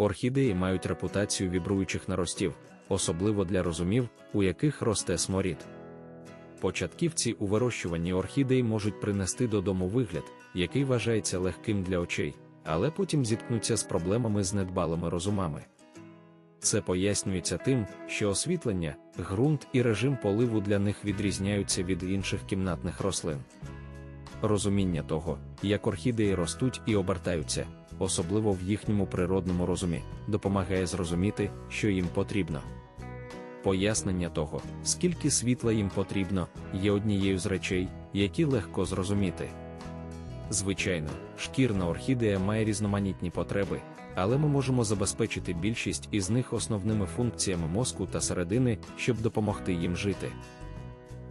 Орхідеї мають репутацію вібруючих наростів, особливо для розумів, у яких росте сморід. Початківці у вирощуванні орхідей можуть принести додому вигляд, який вважається легким для очей, але потім зіткнуться з проблемами з недбалими розумами. Це пояснюється тим, що освітлення, ґрунт і режим поливу для них відрізняються від інших кімнатних рослин. Розуміння того, як орхідеї ростуть і обертаються, особливо в їхньому природному розумі, допомагає зрозуміти, що їм потрібно. Пояснення того, скільки світла їм потрібно, є однією з речей, які легко зрозуміти. Звичайно, шкірна орхідея має різноманітні потреби, але ми можемо забезпечити більшість із них основними функціями мозку та середини, щоб допомогти їм жити.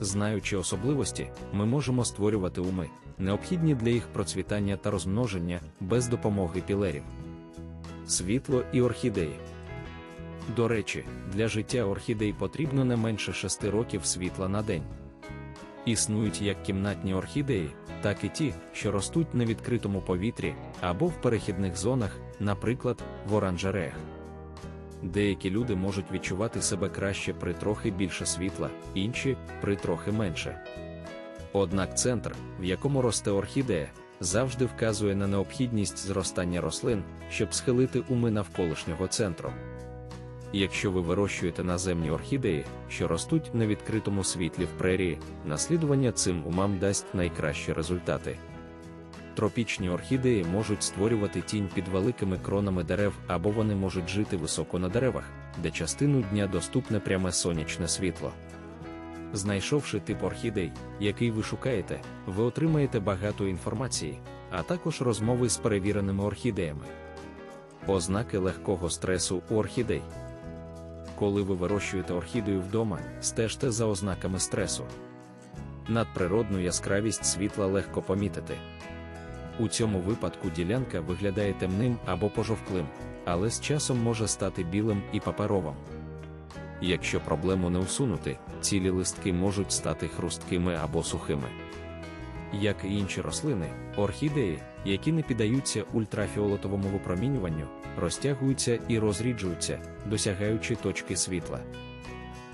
Знаючи особливості, ми можемо створювати уми, необхідні для їх процвітання та розмноження без допомоги пілерів. Світло і орхідеї. До речі, для життя орхідей потрібно не менше 6 років світла на день. Існують як кімнатні орхідеї, так і ті, що ростуть на відкритому повітрі або в перехідних зонах, наприклад, в оранжереях. Деякі люди можуть відчувати себе краще при трохи більше світла, інші при трохи менше. Однак центр, в якому росте орхідея, завжди вказує на необхідність зростання рослин, щоб схилити уми навколишнього центру. Якщо ви вирощуєте наземні орхідеї, що ростуть на відкритому світлі в прерії, наслідування цим умам дасть найкращі результати. Тропічні орхідеї можуть створювати тінь під великими кронами дерев або вони можуть жити високо на деревах, де частину дня доступне пряме сонячне світло. Знайшовши тип орхідей, який ви шукаєте, ви отримаєте багато інформації, а також розмови з перевіреними орхідеями. Ознаки легкого стресу у орхідей. Коли ви вирощуєте орхідею вдома, стежте за ознаками стресу. Надприродну яскравість світла легко помітити. У цьому випадку ділянка виглядає темним або пожовклим, але з часом може стати білим і паперовим. Якщо проблему не усунути, цілі листки можуть стати хрусткими або сухими. Як і інші рослини, орхідеї, які не піддаються ультрафіолетовому випромінюванню, розтягуються і розріджуються, досягаючи точки світла.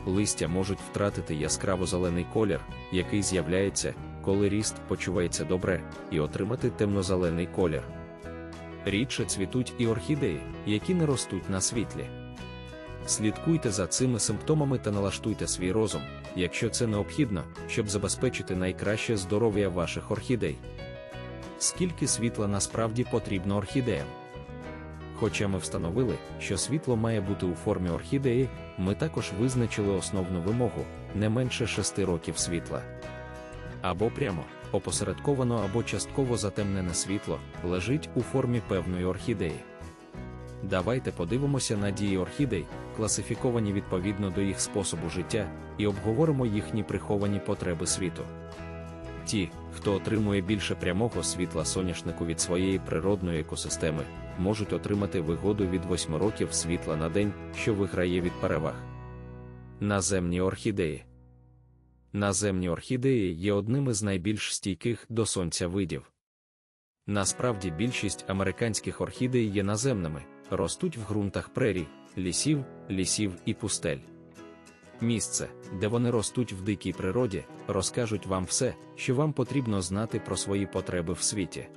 Листя можуть втратити яскраво-зелений колір, який з'являється, коли ріст почувається добре, і отримати темно-зелений колір. Рідше цвітуть і орхідеї, які не ростуть на світлі. Слідкуйте за цими симптомами та налаштуйте свій розум, якщо це необхідно, щоб забезпечити найкраще здоров'я ваших орхідей. Скільки світла насправді потрібно орхідеям? Хоча ми встановили, що світло має бути у формі орхідеї, ми також визначили основну вимогу не менше 6 років світла. Або прямо, опосередковано або частково затемнене світло лежить у формі певної орхідеї. Давайте подивимося на дії орхідей, класифіковані відповідно до їх способу життя, і обговоримо їхні приховані потреби світу. Ті, хто отримує більше прямого світла соняшнику від своєї природної екосистеми, можуть отримати вигоду від 8 років світла на день, що виграє від переваг. Наземні орхідеї. Наземні орхідеї є одним із найбільш стійких до сонця видів. Насправді більшість американських орхідей є наземними, ростуть в ґрунтах прерій, лісів, лісів і пустель. Місце, де вони ростуть в дикій природі, розкажуть вам все, що вам потрібно знати про свої потреби в світі.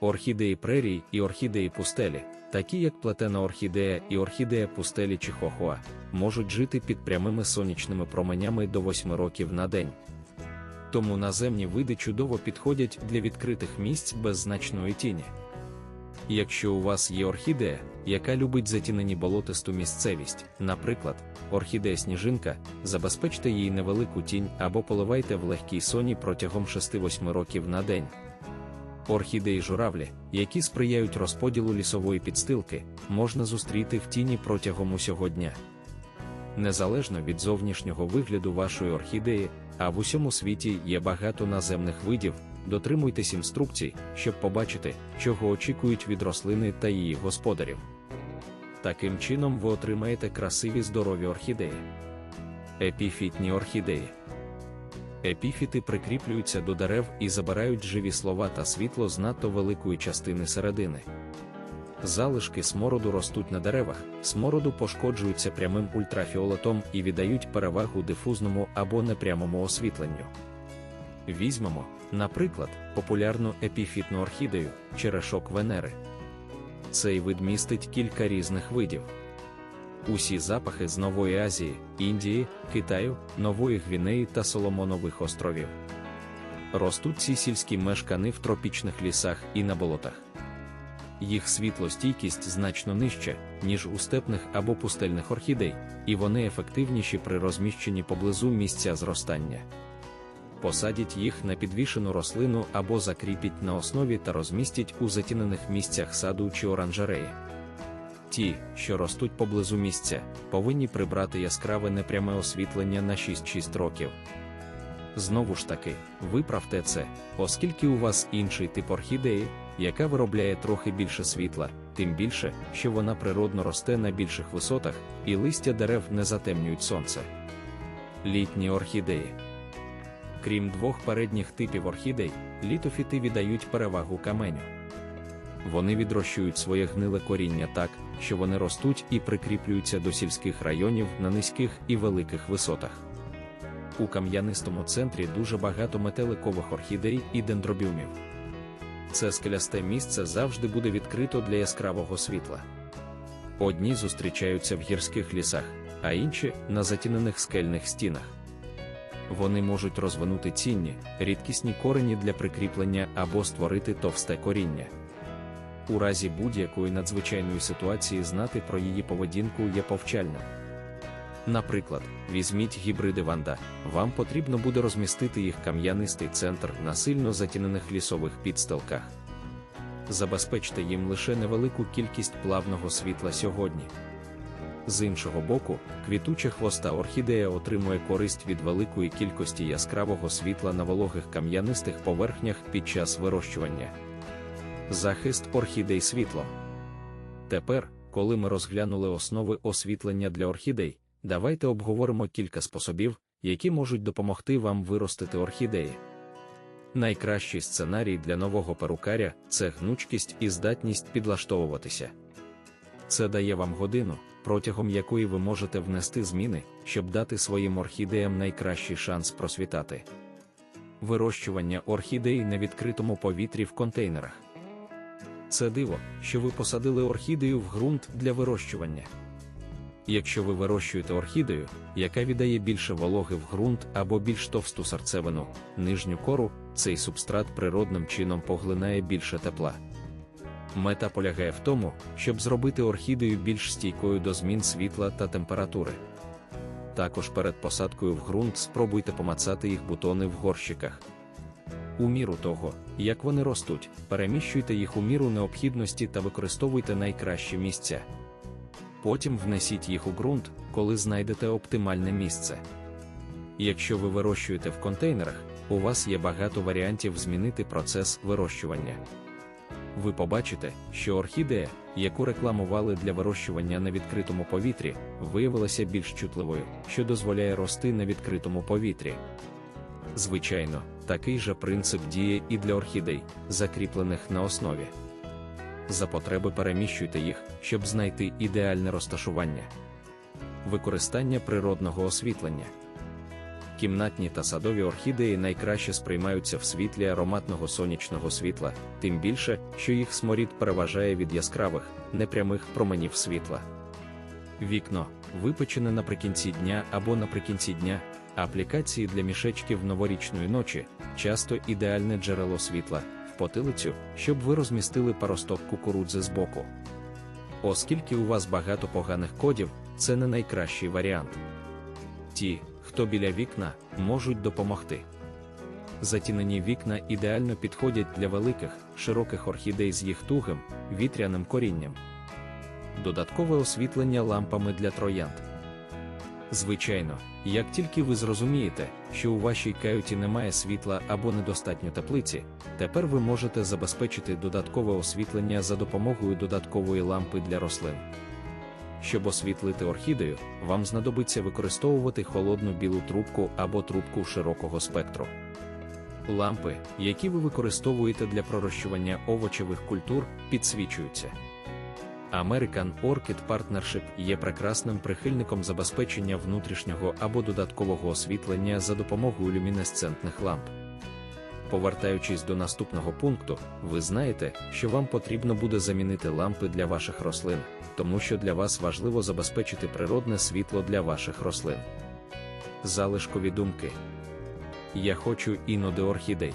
Орхідеї прерій і орхідеї пустелі, такі як плетена орхідея і орхідея пустелі чихохуа, можуть жити під прямими сонячними променями до 8 років на день. Тому наземні види чудово підходять для відкритих місць без значної тіні. Якщо у вас є орхідея, яка любить затінені болотисту місцевість, наприклад, орхідея сніжинка, забезпечте їй невелику тінь або поливайте в легкій соні протягом 6-8 років на день. Орхідеї журавлі, які сприяють розподілу лісової підстилки, можна зустріти в тіні протягом усього дня. Незалежно від зовнішнього вигляду вашої орхідеї, а в усьому світі є багато наземних видів, дотримуйтесь інструкцій, щоб побачити, чого очікують від рослини та її господарів. Таким чином ви отримаєте красиві здорові орхідеї. Епіфітні орхідеї. Епіфіти прикріплюються до дерев і забирають живі слова та світло з надто великої частини середини. Залишки смороду ростуть на деревах, смороду пошкоджуються прямим ультрафіолетом і віддають перевагу дифузному або непрямому освітленню. Візьмемо, наприклад, популярну епіфітну орхідею черешок Венери. Цей вид містить кілька різних видів. Усі запахи з Нової Азії, Індії, Китаю, Нової Гвінеї та Соломонових островів. Ростуть ці сільські мешкани в тропічних лісах і на болотах. Їх світлостійкість значно нижча, ніж у степних або пустельних орхідей, і вони ефективніші при розміщенні поблизу місця зростання. Посадіть їх на підвішену рослину або закріпіть на основі та розмістіть у затінених місцях саду чи оранжереї. Ті, що ростуть поблизу місця, повинні прибрати яскраве непряме освітлення на 6-6 років. Знову ж таки, виправте це, оскільки у вас інший тип орхідеї, яка виробляє трохи більше світла, тим більше, що вона природно росте на більших висотах, і листя дерев не затемнюють сонце. Літні орхідеї. Крім двох передніх типів орхідей, літофіти віддають перевагу каменю. Вони відрощують своє гниле коріння так, що вони ростуть і прикріплюються до сільських районів на низьких і великих висотах. У кам'янистому центрі дуже багато метеликових орхідей і дендробіумів. Це скелясте місце завжди буде відкрито для яскравого світла. Одні зустрічаються в гірських лісах, а інші на затінених скельних стінах. Вони можуть розвинути цінні, рідкісні корені для прикріплення або створити товсте коріння. У разі будь-якої надзвичайної ситуації знати про її поведінку є повчальним. Наприклад, візьміть гібриди ванда, вам потрібно буде розмістити їх кам'янистий центр на сильно затінених лісових підстилках. Забезпечте їм лише невелику кількість плавного світла сьогодні. З іншого боку, квітуча хвоста орхідея отримує користь від великої кількості яскравого світла на вологих кам'янистих поверхнях під час вирощування. Захист орхідей світлом. Тепер, коли ми розглянули основи освітлення для орхідей, давайте обговоримо кілька способів, які можуть допомогти вам виростити орхідеї. Найкращий сценарій для нового перукаря це гнучкість і здатність підлаштовуватися. Це дає вам годину, протягом якої ви можете внести зміни, щоб дати своїм орхідеям найкращий шанс просвітати. Вирощування орхідей на відкритому повітрі в контейнерах. Це диво, що ви посадили орхідею в ґрунт для вирощування. Якщо ви вирощуєте орхідею, яка віддає більше вологи в ґрунт або більш товсту серцевину, нижню кору, цей субстрат природним чином поглинає більше тепла. Мета полягає в тому, щоб зробити орхідею більш стійкою до змін світла та температури. Також перед посадкою в ґрунт спробуйте помацати їх бутони в горщиках. У міру того, як вони ростуть, переміщуйте їх у міру необхідності та використовуйте найкращі місця. Потім внесіть їх у ґрунт, коли знайдете оптимальне місце. Якщо ви вирощуєте в контейнерах, у вас є багато варіантів змінити процес вирощування. Ви побачите, що орхідея, яку рекламували для вирощування на відкритому повітрі, виявилася більш чутливою, що дозволяє рости на відкритому повітрі. Звичайно, такий же принцип діє і для орхідей, закріплених на основі. За потреби переміщуйте їх, щоб знайти ідеальне розташування. Використання природного освітлення. Кімнатні та садові орхідеї найкраще сприймаються в світлі ароматного сонячного світла, тим більше, що їх сморід переважає від яскравих, непрямих променів світла. Вікно, випечене наприкінці дня або наприкінці дня, аплікації для мішечків новорічної ночі, часто ідеальне джерело світла, в потилицю, щоб ви розмістили паросток кукурудзи збоку. Оскільки у вас багато поганих кодів, це не найкращий варіант. Ті, хто біля вікна, можуть допомогти. Затінені вікна ідеально підходять для великих, широких орхідей з їх тугим, вітряним корінням. Додаткове освітлення лампами для троянд. Звичайно, як тільки ви зрозумієте, що у вашій каюті немає світла або недостатньо теплиці, тепер ви можете забезпечити додаткове освітлення за допомогою додаткової лампи для рослин. Щоб освітлити орхідею, вам знадобиться використовувати холодну білу трубку або трубку широкого спектру. Лампи, які ви використовуєте для пророщування овочевих культур, підсвічуються. American Orchid Partnership є прекрасним прихильником забезпечення внутрішнього або додаткового освітлення за допомогою люмінесцентних ламп. Повертаючись до наступного пункту, ви знаєте, що вам потрібно буде замінити лампи для ваших рослин, тому що для вас важливо забезпечити природне світло для ваших рослин. Залишкові думки. Я хочу іноди орхідей.